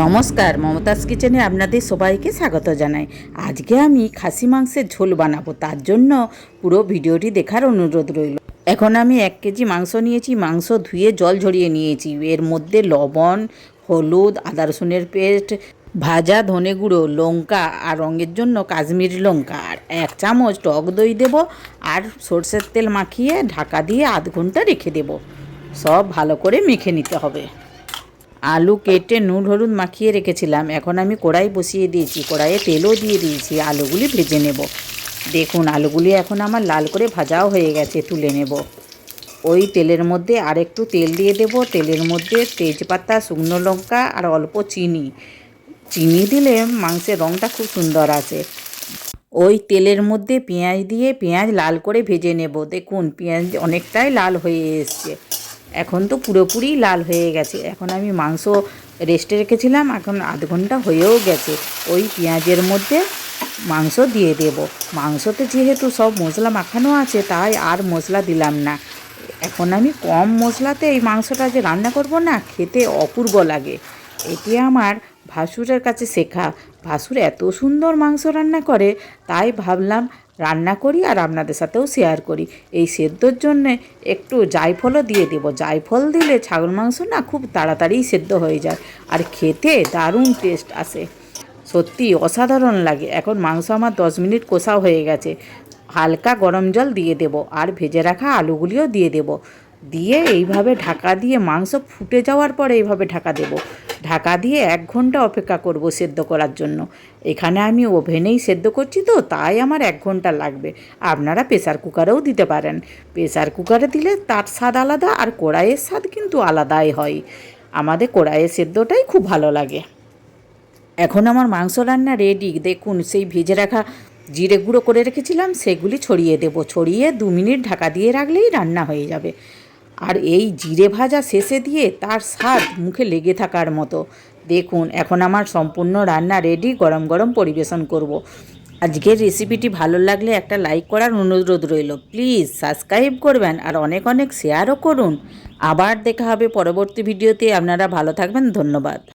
নমস্কার, মমতাজ কিচেনে আপনাদের সবাইকে স্বাগত জানাই। আজকে আমি খাসি মাংসের ঝোল বানাবো, তার জন্য পুরো ভিডিওটি দেখার অনুরোধ রইল। এখন আমি এক কেজি মাংস নিয়েছি, মাংস ধুয়ে জল ঝরিয়ে নিয়েছি। এর মধ্যে লবণ, হলুদ, আদা রসুনের পেস্ট, ভাজা ধনে গুঁড়ো, লঙ্কা, আর রঙের জন্য কাশ্মীরি লঙ্কা। আর এক চামচ টক দই দেবো, আর সর্ষের তেল মাখিয়ে ঢাকা দিয়ে আধ ঘণ্টা রেখে দেবো। সব ভালো করে মেখে নিতে হবে। আলু কেটে নুন হলুদ মাখিয়ে রেখেছিলাম। এখন আমি কড়াই বসিয়ে দিয়েছি। কড়াইয়ে তেলও দিয়ে দিয়েছি। আলুগুলি ভেজে নেব। দেখুন, আলুগুলি এখন আমার লাল করে ভাজাও হয়ে গেছে, তুলে নেব। ওই তেলের মধ্যে আর একটু তেল দিয়ে দেব। তেলের মধ্যে তেজপাতা, শুকনো লঙ্কা আর অল্প চিনি। চিনি দিলে মাংসের রঙটা খুব সুন্দর আসে। ওই তেলের মধ্যে পেঁয়াজ দিয়ে পেঁয়াজ লাল করে ভেজে নেব। দেখুন, পেঁয়াজ অনেকটাই লাল হয়ে এসছে। এখন তো পুরোপুরি লাল হয়ে গেছে। এখন আমি মাংস রেস্টে রেখেছিলাম, এখন আধ ঘণ্টা হয়েও গেছে। ওই পেঁয়াজের মধ্যে মাংস দিয়ে দেব। মাংসতে যেহেতু সব মশলা মাখানো আছে, তাই আর মশলা দিলাম না। এখন আমি কম মশলাতে এই মাংসটা যে রান্না করব না, খেতে অপূর্ব লাগে। এটি আমার ভাসুরের কাছে শেখা। ভাসুর এত সুন্দর মাংস রান্না করে, তাই ভাবলাম রান্না করি আর আপনাদের সাথেও শেয়ার করি। এই সেদ্ধর জন্যে একটু জায়ফলও দিয়ে দেবো। জায়ফল দিলে ছাগল মাংস না খুব তাড়াতাড়ি সেদ্ধ হয়ে যায় আর খেতে দারুণ টেস্ট আসে। সত্যি অসাধারণ লাগে। এখন মাংস আমার দশ মিনিট কষাও হয়ে গেছে। হালকা গরম জল দিয়ে দেব আর ভেজে রাখা আলুগুলিও দিয়ে দেব। দিয়ে এইভাবে ঢাকা দিয়ে মাংস ফুটে যাওয়ার পরে এইভাবে ঢাকা দেব। ঢাকা দিয়ে এক ঘণ্টা অপেক্ষা করব সেদ্ধ করার জন্য। এখানে আমি ওভেনেই সেদ্ধ করছি তো, তাই আমার এক ঘণ্টা লাগবে। আপনারা প্রেসার কুকারেও দিতে পারেন। প্রেসার কুকারে দিলে তার স্বাদ আলাদা আর কড়াইয়ের স্বাদ কিন্তু আলাদাই হয়। আমাদের কড়াইয়ের সেদ্ধটাই খুব ভালো লাগে। এখন আমার মাংস রান্না রেডি দেখুন, সেই ভেজে রাখা জিরে গুঁড়ো করে রেখেছিলাম, সেগুলি ছড়িয়ে দেব। ছড়িয়ে দু মিনিট ঢাকা দিয়ে রাখলেই রান্না হয়ে যাবে। আর এই জিরে ভাজা শেষে দিয়ে তার স্বাদ মুখে লেগে থাকার মতো। দেখুন, এখন আমার সম্পূর্ণ রান্না রেডি গরম গরম পরিবেশন করব। আজকের রেসিপিটি ভালো লাগলে একটা লাইক করার অনুরোধ রইল। প্লিজ সাবস্ক্রাইব করবেন আর অনেক অনেক শেয়ারও করুন। আবার দেখা হবে পরবর্তী ভিডিওতে আপনারা ভালো থাকবেন। ধন্যবাদ।